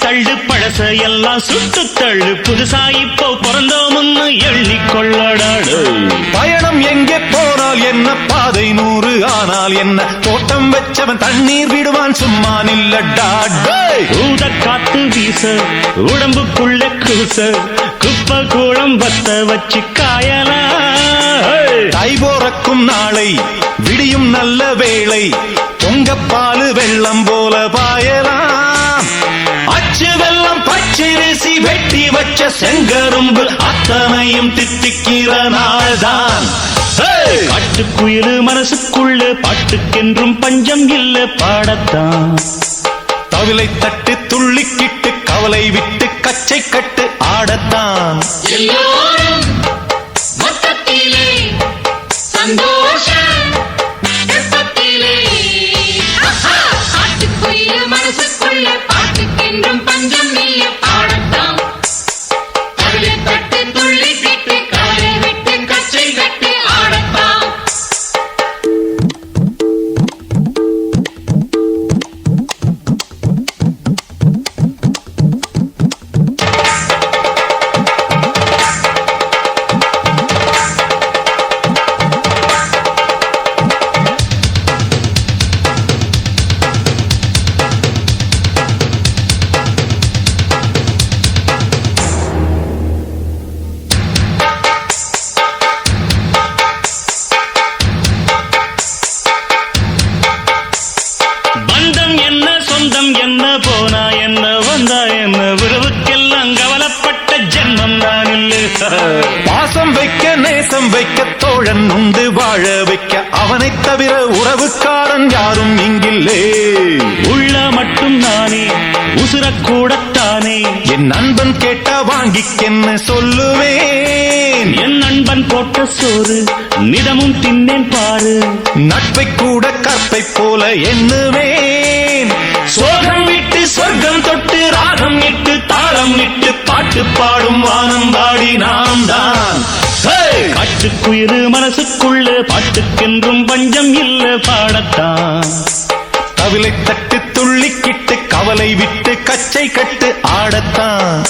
தள்ளு பழச எல்லாம் சுட்டு தள்ளு. புதுசா இப்போ பிறந்தோம்னு எண்ணிக்கொள்ளடாடு. பயணம் எங்கே போனால் என்ன? பாதை நூறு ஆனால் என்ன? தோட்டம் வச்சவன் தண்ணீர் விடுவான் சும்மா நில்லடா. ஊத காத்து வீச உடம்புக்குள்ள கூச குப்பை கூளம் வத்த வச்சு காயலாம் தை போறக்கும் நாளை விடியும் நல்ல வேளை பொங்கப்பாலு வெள்ளம் போல பாயலாம் அச்சு வெள்ளம் பச்சரிசி வெட்டி வச்ச செங்கரும்பு அத்தனையும் தித்திக்கிற நாள்தான். ஹே! மனசுக்குள்ள பாட்டுக்கென்றும் பஞ்சம் இல்ல பாடத்தான். தவிலை தட்டு துள்ளிக்கிட்டு கவலை விட்டு கச்சை கட்டு ஆடத்தான். என்ன போனா என்ன வந்தா என்ன உறவுக்கெல்லாம் கவலைப்பட்ட ஜென்மம் நான் இல்லை. பாசம் வைக்க நேசம் வைக்க தோழன் உண்டு வாழ வைக்க அவனைத் தவிர உறவுக்காரன் யாரும் இங்கில்லே. உள்ள மட்டும் நானே உசுரக்கூடத்தானே. என் நண்பன் கேட்டா வாங்கிக்கென்ன சொல்லுவேன்? என் நண்பன் போட்ட சோறு நிதமும் தின்னேன் பாரு. நட்பை கூட கற்பை போல எண்ணுவேன். பாட்டு பாடும் வானம் பாடி நாம் தான்! காட்டுக்குயிரு மனசுக்குள்ள பாட்டுக்கென்றும் பஞ்சம் இல்ல பாடத்தான். தவிலை தட்டு துள்ளிக்கிட்டு கவலை விட்டு கச்சை கட்டு ஆடத்தான்.